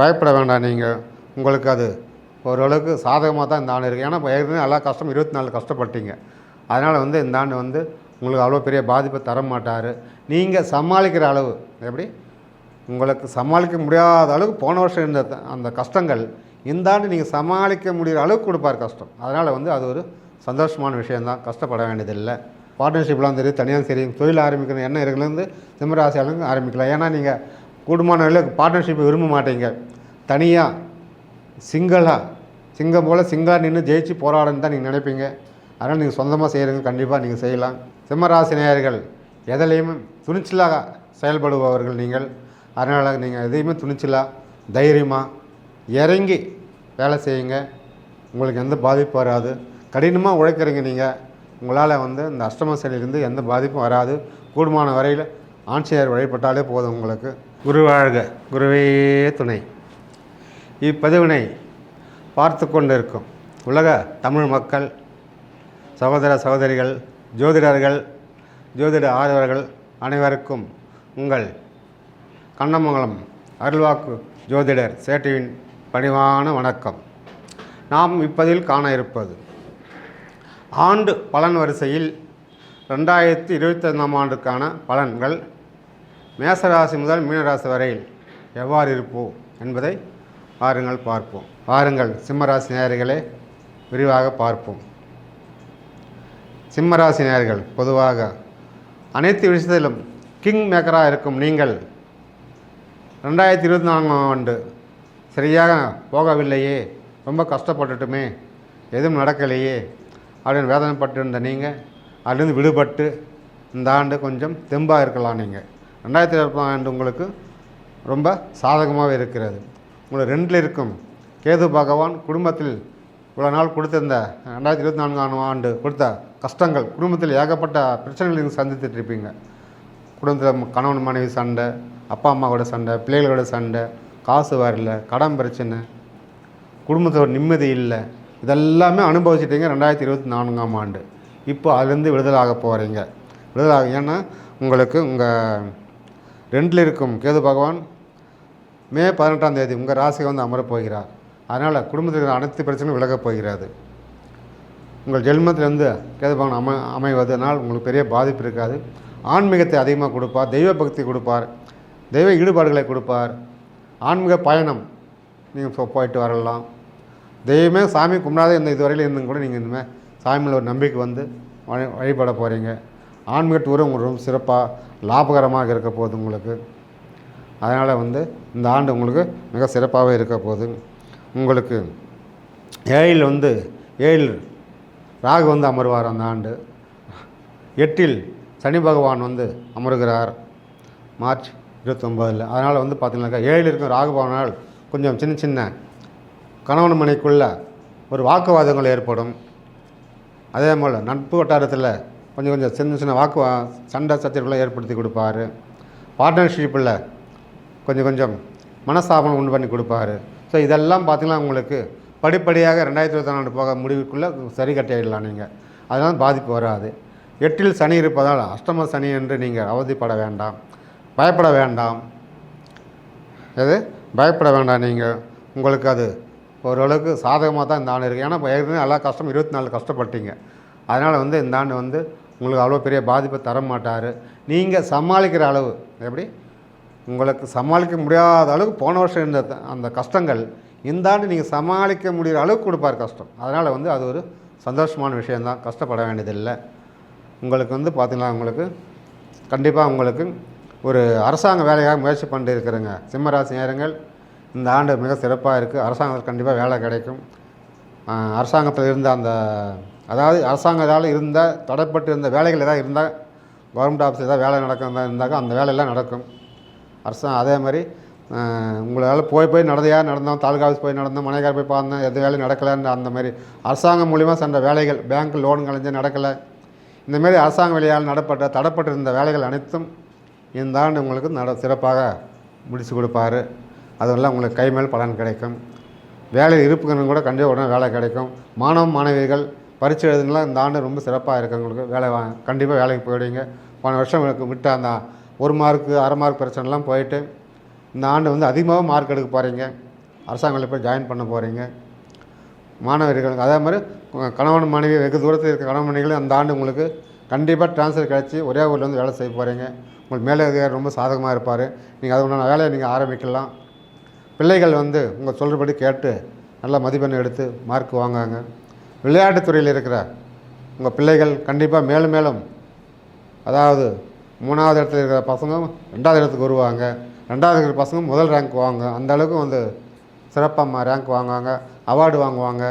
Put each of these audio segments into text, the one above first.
பயப்பட வேண்டாம் நீங்கள். உங்களுக்கு அது ஓரளவுக்கு சாதகமாக தான் இந்த ஆண்டு இருக்குது ஏன்னா இப்போ ஏற்கனவே எல்லா கஷ்டம் இருபத்தி நாலு கஷ்டப்பட்டீங்க. அதனால் வந்து இந்த ஆண்டு வந்து உங்களுக்கு அவ்வளோ பெரிய பாதிப்பை தர மாட்டார். நீங்கள் சமாளிக்கிற அளவு எப்படி? உங்களுக்கு சமாளிக்க முடியாத அளவுக்கு போன வருஷம் இருந்த அந்த கஷ்டங்கள் இந்த ஆண்டு நீங்கள் சமாளிக்க முடிகிற அளவுக்கு கொடுப்பார் கஷ்டம். அதனால் வந்து அது ஒரு சந்தோஷமான விஷயந்தான் கஷ்டப்பட வேண்டியதில்லை. பார்ட்னர்ஷிப்லாம் சரி தனியாக சரி தொழில் ஆரம்பிக்கணும் என்ன இருக்குலேருந்து சிம்மராசியாலும் ஆரம்பிக்கலாம். ஏன்னா நீங்கள் கூடுமான பார்ட்னர்ஷிப்பை விரும்ப மாட்டீங்க. தனியாக சிங்கிளாக சிங்கம் போல் சிங்கிளாக நின்று ஜெயிச்சு போராடணும்னு தான் நீங்கள் நினைப்பீங்க. அதனால் நீங்கள் சொந்தமாக செய்கிறீங்க கண்டிப்பாக நீங்கள் செய்யலாம். சிம்மராசி நேயர்கள் எதிலையுமே துணிச்சலாக செயல்படுபவர்கள் நீங்கள். அதனால் நீங்கள் எதையுமே துணிச்சலாக தைரியமாக இறங்கி வேலை செய்யுங்க. உங்களுக்கு எந்த பாதிப்பும் வராது. கடினமாக உழைக்கிறீங்க நீங்கள் உங்களால் வந்து இந்த அஷ்டம சனியிலிருந்து எந்த பாதிப்பும் வராது. கூடுமான வரையில் ஆட்சியர் வழிபட்டாலே போதும் உங்களுக்கு. குருவாழ்க குருவே துணை. இப்பதிவினை பார்த்து கொண்டிருக்கும் உலக தமிழ் மக்கள் சகோதர சகோதரிகள் ஜோதிடர்கள் ஜோதிட ஆர்வலர்கள் அனைவருக்கும் உங்கள் கண்ணமங்கலம் அருள்வாக்கு ஜோதிடர் சேட்டுவின் பணிவான வணக்கம். நாம் இப்பதில் காண இருப்பது ஆண்டு பலன் வரிசையில் ரெண்டாயிரத்தி இருபத்தைந்தாம் ஆண்டுக்கான பலன்கள் மேசராசி முதல் மீனராசி வரையில் எவ்வாறு இருப்போம் என்பதை வாருங்கள் பார்ப்போம். வாருங்கள் சிம்மராசி நேயர்களே விரிவாக பார்ப்போம். சிம்மராசி நேயர்கள் பொதுவாக அனைத்து விஷயத்திலும் கிங் மேக்கராக இருக்கும் நீங்கள். ரெண்டாயிரத்தி இருபத்தி நான்காம் ஆண்டு சரியாக போகவில்லையே ரொம்ப கஷ்டப்பட்டுட்டுமே எதுவும் நடக்கலையே அப்படின்னு வேதனைப்பட்டிருந்த நீங்கள் அதுலேருந்து விடுபட்டு இந்த ஆண்டு கொஞ்சம் தெம்பாக இருக்கலாம் நீங்கள் ரெண்டாயிரத்தி இருபத்தாம் ஆண்டு உங்களுக்கு ரொம்ப சாதகமாகவே இருக்கிறது. உங்களுக்கு ரெண்டில் இருக்கும் கேது பகவான் குடும்பத்தில் இவ்வளோ நாள் கொடுத்திருந்த ரெண்டாயிரத்தி இருபத்தி நான்காம் ஆண்டு கொடுத்த கஷ்டங்கள் குடும்பத்தில் ஏகப்பட்ட பிரச்சனைகள் நீங்கள் சந்தித்துட்டு இருப்பீங்க. குடும்பத்தில் கணவன் மனைவி சண்டை அப்பா அம்மாவோட சண்டை பிள்ளைகளோட சண்டை காசு வரல கடன் பிரச்சனை குடும்பத்தோட நிம்மதி இல்லை. இதெல்லாமே அனுபவிச்சிட்டீங்க ரெண்டாயிரத்தி இருபத்தி நான்காம் ஆண்டு. இப்போ அதுலேருந்து விடுதலாக போகிறீங்க விடுதலாக ஏன்னா உங்களுக்கு உங்கள் ரெண்டில் இருக்கும் கேது பகவான் மே பதினெட்டாம் தேதி உங்கள் ராசியை வந்து அமரப் போகிறார். அதனால் குடும்பத்தில் இருக்கிற அனைத்து பிரச்சனையும் விலகப் போகிறது. உங்கள் ஜென்மத்திலிருந்து கேது அமை அமைவதனால் உங்களுக்கு பெரிய பாதிப்பு இருக்காது. ஆன்மீகத்தை அதிகமாக கொடுப்பார் தெய்வ பக்தி கொடுப்பார் தெய்வ ஈடுபாடுகளை கொடுப்பார். ஆன்மீக பயணம் நீங்கள் போயிட்டு வரலாம். தெய்வமே சாமி கும்பிடாத இந்த இதுவரையில் இருந்தும் கூட நீங்கள் இனிமேல் சாமியில் ஒரு நம்பிக்கை வந்து வழி வழிபட போகிறீங்க ஆன்மீக டூரும் உங்களுக்கு ரொம்ப சிறப்பாக லாபகரமாக இருக்க போகுது உங்களுக்கு. அதனால் வந்து இந்த ஆண்டு உங்களுக்கு மிக சிறப்பாகவே இருக்க போகுது. உங்களுக்கு ஏழில் வந்து ஏழில் ராகு வந்து அமர்வார் அந்த ஆண்டு. எட்டில் சனி பகவான் வந்து அமருகிறார். மார்ச் இருபத்தொம்போதில். அதனால் வந்து பார்த்திங்கனாக்கா ஏழில் இருக்கும் ராகு பகவானால் கொஞ்சம் சின்ன சின்ன கணவன் மனைக்குள்ள ஒரு வாக்குவாதங்கள் ஏற்படும். அதே போல் நட்பு வட்டாரத்தில் கொஞ்சம் கொஞ்சம் சின்ன சின்ன வாக்கு சண்டை சச்சரவுகளை ஏற்படுத்தி கொடுப்பாரு. பார்ட்னர்ஷிப்பில் கொஞ்சம் கொஞ்சம் மனஸ்தாபனம் உண்டு பண்ணி கொடுப்பாரு. ஸோ இதெல்லாம் பார்த்தீங்கன்னா உங்களுக்கு படிப்படியாக ரெண்டாயிரத்தி இருபத்தி நாலு போக முடிவுக்குள்ளே சரி கட்டிடலாம் நீங்கள் அதனால் பாதிப்பு வராது. எட்டில் சனி இருப்பதால் அஷ்டம சனி என்று நீங்கள் அவதிப்பட வேண்டாம். பயப்பட வேண்டாம். எது? பயப்பட வேண்டாம் நீங்கள். உங்களுக்கு அது ஓரளவுக்கு சாதகமாக தான் இந்த ஆண்டு இருக்குது ஏன்னா ஏற்கனவே எல்லா கஷ்டம் இருபத்தி நாலு கஷ்டப்பட்டீங்க. அதனால் வந்து இந்த ஆண்டு வந்து உங்களுக்கு அவ்வளோ பெரிய பாதிப்பை தர மாட்டார் நீங்கள் சமாளிக்கிற அளவு எப்படி? உங்களுக்கு சமாளிக்க முடியாத அளவுக்கு போன வருஷம் இருந்த அந்த கஷ்டங்கள் இந்த ஆண்டு நீங்கள் சமாளிக்க முடிகிற அளவுக்கு கொடுப்பார் கஷ்டம். அதனால் வந்து அது ஒரு சந்தோஷமான விஷயந்தான் கஷ்டப்பட வேண்டியதில்லை. உங்களுக்கு வந்து பார்த்தீங்கன்னா உங்களுக்கு கண்டிப்பாக உங்களுக்கு ஒரு அரசாங்க வேலையாக முயற்சி பண்ணிட்டு இருக்கிறேங்க. சிம்மராசி நேரங்கள் இந்த ஆண்டு மிக சிறப்பாக இருக்குது அரசாங்கத்தில் கண்டிப்பாக வேலை கிடைக்கும். அரசாங்கத்தில் இருந்த அந்த அதாவது அரசாங்கத்தால் இருந்த தடைப்பட்டு இருந்த வேலைகள் ஏதாவது இருந்தால் கவர்மெண்ட் ஆஃபீஸ் ஏதாவது வேலை நடக்கிறதா இருந்தாக்கா அந்த வேலையெல்லாம் நடக்கும். அரசாங்கம் அதே மாதிரி உங்களால் போய் போய் நடந்தையாக நடந்தோம் தாலுகா ஆஃபீஸ் போய் நடந்தோம் மனைக்கார போய் பார்த்தோம் எது வேலையும் நடக்கலைன்னு அந்த மாதிரி அரசாங்கம் மூலிமா சென்ற வேலைகள் பேங்க் லோன் கலைஞ்சு நடக்கலை. இந்தமாரி அரசாங்க வேலையால் நடப்பட்ட தடப்பட்டிருந்த வேலைகள் அனைத்தும் இந்த ஆண்டு உங்களுக்கு நட சிறப்பாக முடித்து கொடுப்பாரு. அதெல்லாம் உங்களுக்கு கை மேல் பலன் கிடைக்கும். வேலை இருப்புகளும் கூட கண்டிப்பாக உடனே வேலை கிடைக்கும். மாணவ மாணவிகள் பரீட்சை எழுதுனா இந்த ஆண்டு ரொம்ப சிறப்பாக இருக்குது உங்களுக்கு வேலை வா கண்டிப்பாக வேலைக்கு போயிடுவீங்க. போன வருஷம் உங்களுக்கு விட்ட அந்த ஒரு மார்க்கு அரை மார்க் பிரச்சனைலாம் போயிட்டு இந்த ஆண்டு வந்து அதிகமாக மார்க் எடுக்க போகிறீங்க அரசாங்க போய் ஜாயின் பண்ண போகிறீங்க மாணவர்கள் அதே மாதிரி கணவன் மனைவி வெகு தூரத்தில் இருக்க கணவன் மனைவிகள் அந்த ஆண்டு உங்களுக்கு கண்டிப்பாக ட்ரான்ஸ்ஃபர் கிடச்சி ஒரே ஊரில் வந்து வேலை செய்ய போகிறீங்க உங்களுக்கு மேலே அதிகாரி ரொம்ப சாதகமாக இருப்பார். நீங்கள் அது உண்டான வேலையை நீங்கள் ஆரம்பிக்கலாம். பிள்ளைகள் வந்து உங்கள் சொல்கிறபடி கேட்டு நல்லா மதிப்பெண் எடுத்து மார்க் வாங்காங்க. விளையாட்டுத்துறையில் இருக்கிற உங்கள் பிள்ளைகள் கண்டிப்பாக மேலும் மேலும் அதாவது மூணாவது இடத்துல இருக்கிற பசங்க ரெண்டாவது இடத்துக்கு வருவாங்க. ரெண்டாவது இருக்கிற பசங்க முதல் ரேங்க் வாங்க. அந்த அளவுக்கு வந்து சிறப்பாக ரேங்க் வாங்குவாங்க. அவார்டு வாங்குவாங்க.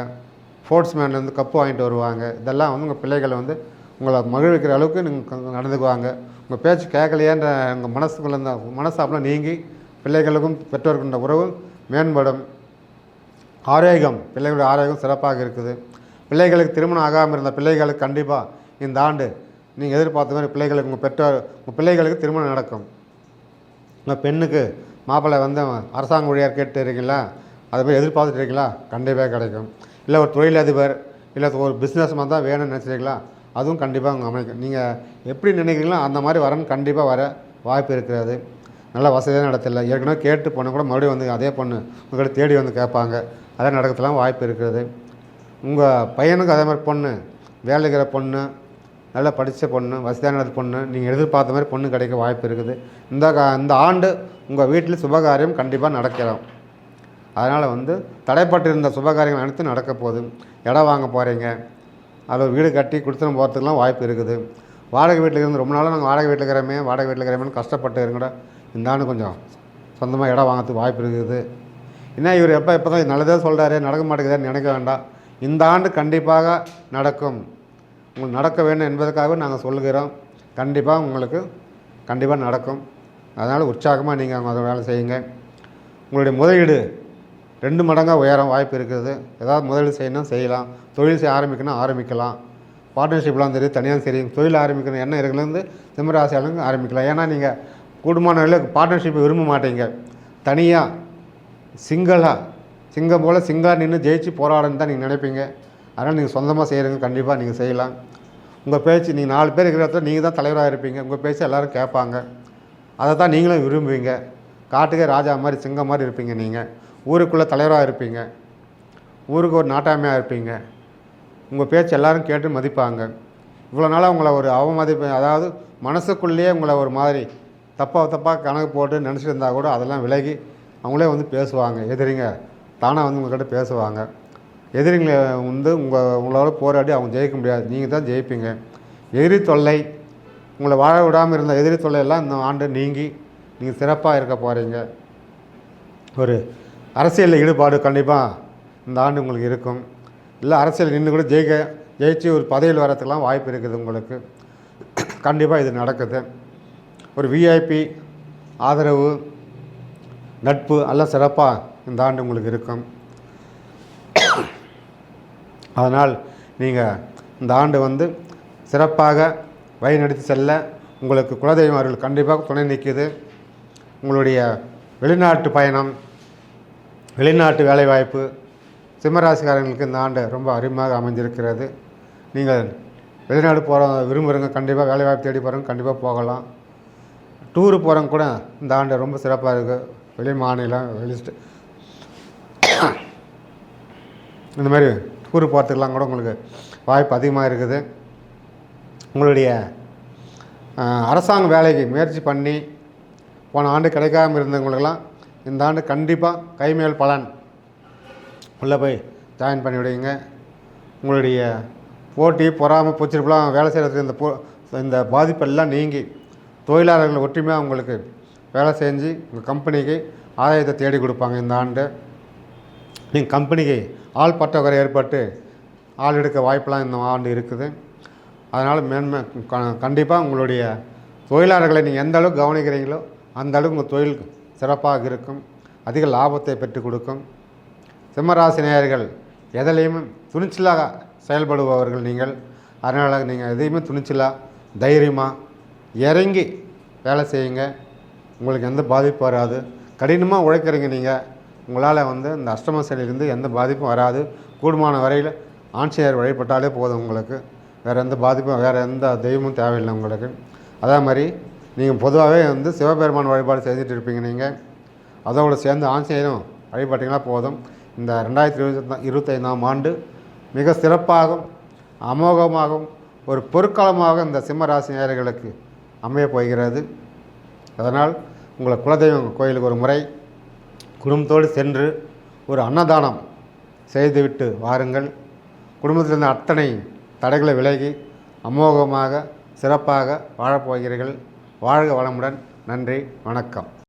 ஸ்போர்ட்ஸ்மேன்லேருந்து கப்பு வாங்கிட்டு வருவாங்க. இதெல்லாம் வந்து உங்கள் பிள்ளைகளை வந்து உங்களை மகிழ்விக்கிற அளவுக்கு நீங்கள் நடந்துக்குவாங்க. உங்கள் பேச்சு கேட்கலையேன்ற உங்கள் மனசுக்குள்ள இருந்த மனசாப்பெல்லாம் நீங்கி பிள்ளைகளுக்கும் பெற்றோருக்குன்ற உறவு மேம்படும். ஆரோக்கியம் பிள்ளைகளுடைய ஆரோக்கியம் சிறப்பாக இருக்குது. பிள்ளைகளுக்கு திருமணம் ஆகாமல் இருந்த பிள்ளைகளுக்கு கண்டிப்பாக இந்த ஆண்டு நீங்கள் எதிர்பார்த்த மாதிரி பிள்ளைகளுக்கு உங்கள் பெற்றோர் உங்கள் பிள்ளைகளுக்கு திருமணம் நடக்கும். உங்கள் பெண்ணுக்கு மாப்பிள்ளை வந்து அரசாங்க ஊழியர் கேட்டு இருக்கீங்களா அதை போய் எதிர்பார்த்துட்டு இருக்கீங்களா? கண்டிப்பாக கிடைக்கும். இல்லை ஒரு தொழிலதிபர் இல்லை ஒரு பிஸ்னஸ் மாதிரி தான் வேணும்னு நினச்சிருக்கீங்களா? அதுவும் கண்டிப்பாக உங்கள் அமைக்கும் நீங்கள் எப்படி நினைக்கிறீங்களோ அந்த மாதிரி வரன்னு கண்டிப்பாக வர வாய்ப்பு இருக்கிறது. நல்ல வசதியான இடத்துல. ஏற்கனவே கேட்டு பொண்ணு கூட மறுபடியும் வந்து அதே பொண்ணு உங்கள்கிட்ட தேடி வந்து கேட்பாங்க. அதே நடக்கிறதுலாம் வாய்ப்பு இருக்கிறது. உங்கள் பையனுக்கு அதே மாதிரி பொண்ணு வேலைக்கிற பொண்ணு நல்லா படித்த பொண்ணு வசதியான பொண்ணு நீங்கள் எதிர்பார்த்த மாதிரி பொண்ணு கிடைக்க வாய்ப்பு இருக்குது. இந்த கா- இந்த ஆண்டு உங்கள் வீட்டில் சுபகாரியம் கண்டிப்பாக நடக்கலாம். அதனால் வந்து தடைப்பட்டிருந்த சுபகாரியங்கள் அனைத்தும் நடக்க போகுது. இடம் வாங்க போகிறீங்க அதில் வீடு கட்டி கொடுத்துட்டு போகிறதுக்குலாம் வாய்ப்பு இருக்குது. வாடகை வீட்டில் இருந்து ரொம்ப நாளாக நாங்கள் வாடகை வீட்டில் இருக்கிறமே வாடகை வீட்டில் இருக்கிறோமேனு கஷ்டப்பட்டு இருங்கட இந்த ஆண்டு கொஞ்சம் சொந்தமாக இடம் வாங்கிறதுக்கு வாய்ப்பு இருக்குது. என்ன இவர் எப்போ எப்போ தான் நல்லதே சொல்கிறாரு நடக்க மாட்டேங்குதுன்னு நினைக்க வேண்டாம். இந்த ஆண்டு கண்டிப்பாக நடக்கும். உங்களுக்கு நடக்க வேண்டும் என்பதற்காக நாங்கள் சொல்லுகிறோம். கண்டிப்பாக உங்களுக்கு கண்டிப்பாக நடக்கும். அதனால் உற்சாகமாக நீங்கள் அவங்க அதை வேலை செய்யுங்க. உங்களுடைய முதலீடு ரெண்டு மடங்காக உயரம் வாய்ப்பு இருக்குது. ஏதாவது முதலீடு செய்யணும் செய்யலாம். தொழில் செய்ய ஆரம்பிக்கணும் ஆரம்பிக்கலாம். பார்ட்னர்ஷிப்லாம் தெரியும் தனியாக சரி தொழில் ஆரம்பிக்கணும் என்ன இருக்குலேருந்து சிம்மராசியாளுங்க ஆரம்பிக்கலாம். ஏன்னா நீங்கள் கூடுமானவர்கள பார்ட்னர்ஷிப்பை விரும்ப மாட்டீங்க. தனியாக சிங்கிளாக சிங்கம் போல் சிங்கா நின்று ஜெயிச்சு போராடணும்னு தான் நீங்கள் நினைப்பீங்க. அதனால் நீங்கள் சொந்தமாக செய்கிறீங்க கண்டிப்பாக நீங்கள் செய்யலாம். உங்கள் பேச்சு நீங்கள் நாலு பேர் இருக்கிற இடத்துல நீங்கள் தான் தலைவராக இருப்பீங்க. உங்கள் பேச்சு எல்லோரும் கேட்பாங்க. அதை தான் நீங்களும் விரும்புவீங்க. காட்டுக்கே ராஜா மாதிரி சிங்கம் மாதிரி இருப்பீங்க நீங்கள். ஊருக்குள்ளே தலைவராக இருப்பீங்க. ஊருக்கு ஒரு நாட்டாமையாக இருப்பீங்க. உங்கள் பேச்சு எல்லோரும் கேட்டு மதிப்பாங்க. இவ்வளோ நாளாக உங்களை ஒரு அவமதிப்பு அதாவது மனசுக்குள்ளேயே உங்களை ஒரு மாதிரி தப்பாக தப்பாக கணக்கு போட்டு நினச்சிட்டு இருந்தால் கூட அதெல்லாம் விலகி அவங்களே வந்து பேசுவாங்க எதிரிங்க. தானாக வந்து உங்கள்கிட்ட பேசுவாங்க. எதிரிங்களை வந்து உங்கள் உங்களால் போராடி அவங்க ஜெயிக்க முடியாது. நீங்கள் தான் ஜெயிப்பீங்க. எதிரி தொல்லை உங்களை வாழ விடாமல் இருந்த எதிரி தொல்லை எல்லாம் இந்த ஆண்டு நீங்கி நீங்கள் சிறப்பாக இருக்க போகிறீங்க ஒரு அரசியலில் ஈடுபாடு கண்டிப்பாக இந்த ஆண்டு உங்களுக்கு இருக்கும். இல்லை அரசியல் நின்று கூட ஜெயிக்க ஜெயிச்சு ஒரு பதவியில் வரத்துக்கெலாம் வாய்ப்பு இருக்குது உங்களுக்கு. கண்டிப்பாக இது நடக்குது. ஒரு விஐபி ஆதரவு நட்பு எல்லாம் சிறப்பாக இந்த ஆண்டு உங்களுக்கு இருக்கும். அதனால் நீங்கள் இந்த ஆண்டு வந்து சிறப்பாக வழிநடத்தி செல்ல உங்களுக்கு குலதெய்வம் அருள் கண்டிப்பாக துணை நிற்கிது உங்களுடைய வெளிநாட்டு பயணம் வெளிநாட்டு வேலைவாய்ப்பு சிம்மராசிக்காரங்களுக்கு இந்த ஆண்டு ரொம்ப அருமையாக அமைஞ்சிருக்கிறது. நீங்கள் வெளிநாடு போகிற விரும்புகிறவங்க கண்டிப்பாக வேலைவாய்ப்பு தேடி போகிறவங்க கண்டிப்பாக போகலாம். டூரு போகிறவங்க கூட இந்த ஆண்டு ரொம்ப சிறப்பாக இருக்குது வெளி மாநிலம் வெளி இந்த மாதிரி டூர் போகிறதுக்கெலாம் கூட உங்களுக்கு வாய்ப்பு அதிகமாக இருக்குது. உங்களுடைய அரசாங்க வேலைக்கு முயற்சி பண்ணி போன ஆண்டு கிடைக்காம இருந்தவங்களுக்கெல்லாம் இந்த ஆண்டு கண்டிப்பாக கைமேல் பலன் உள்ளே போய் ஜாயின் பண்ணி விடுவீங்க. உங்களுடைய போட்டி பொறாமல் பிடிச்சிருப்பெல்லாம் வேலை செய்கிறதுக்கு இந்த போ இந்த பாதிப்பெல்லாம் நீங்கி தொழிலாளர்கள் ஒற்றுமையாக உங்களுக்கு வேலை செஞ்சு உங்கள் கம்பெனிக்கு ஆதாயத்தை தேடி கொடுப்பாங்க இந்த ஆண்டு. நீங்கள் கம்பெனிக்கு ஆள் பற்றாக்குறை ஏற்பட்டு ஆள் எடுக்க வாய்ப்பெல்லாம் இந்த ஆண்டு இருக்குது. அதனால் மேன்மை கண்டிப்பாக உங்களுடைய தொழிலாளர்களை நீங்கள் எந்த அளவுக்கு கவனிக்கிறீங்களோ அந்த அளவுக்கு உங்கள் தொழில் சிறப்பாக இருக்கும். அதிக லாபத்தை பெற்றுக் கொடுக்கும். சிம்மராசி நேயர்கள் எதிலையுமே துணிச்சலாக செயல்படுபவர்கள் நீங்கள். அதனால் நீங்கள் எதையுமே துணிச்சலாக தைரியமாக இறங்கி வேலை செய்யுங்க. உங்களுக்கு எந்த பாதிப்பும் வராது. கடினமாக உழைக்கிறீங்க நீங்கள் உங்களால் வந்து இந்த அஷ்டம சனிலிருந்து எந்த பாதிப்பும் வராது. கூடுமான வரையில் ஆட்சியர் வழிபட்டாலே போதும் உங்களுக்கு. வேறு எந்த பாதிப்பும் வேறு எந்த தெய்வமும் தேவையில்லை உங்களுக்கு. அதே மாதிரி நீங்கள் பொதுவாகவே வந்து சிவபெருமான் வழிபாடு செஞ்சுட்டு இருப்பீங்க நீங்கள் அதோடு சேர்ந்து ஆஞ்சநேயரும் வழிபட்டிங்கன்னா போதும். இந்த ரெண்டாயிரத்தி இருபத்தி இருபத்தைந்தாம் ஆண்டு மிக சிறப்பாகவும் அமோகமாகவும் ஒரு பொற்காலமாக இந்த சிம்மராசி நேயர்களுக்கு அமையப் போகிறது. அதனால் உங்களை குலதெய்வம் கோயிலுக்கு ஒரு முறை குடும்பத்தோடு சென்று ஒரு அன்னதானம் செய்துவிட்டு வாருங்கள். குடும்பத்தில் இருந்த அத்தனை தடைகளை விலகி அமோகமாக சிறப்பாக வாழப்போகிறீர்கள் வாழ்க வளமுடன். நன்றி. வணக்கம்.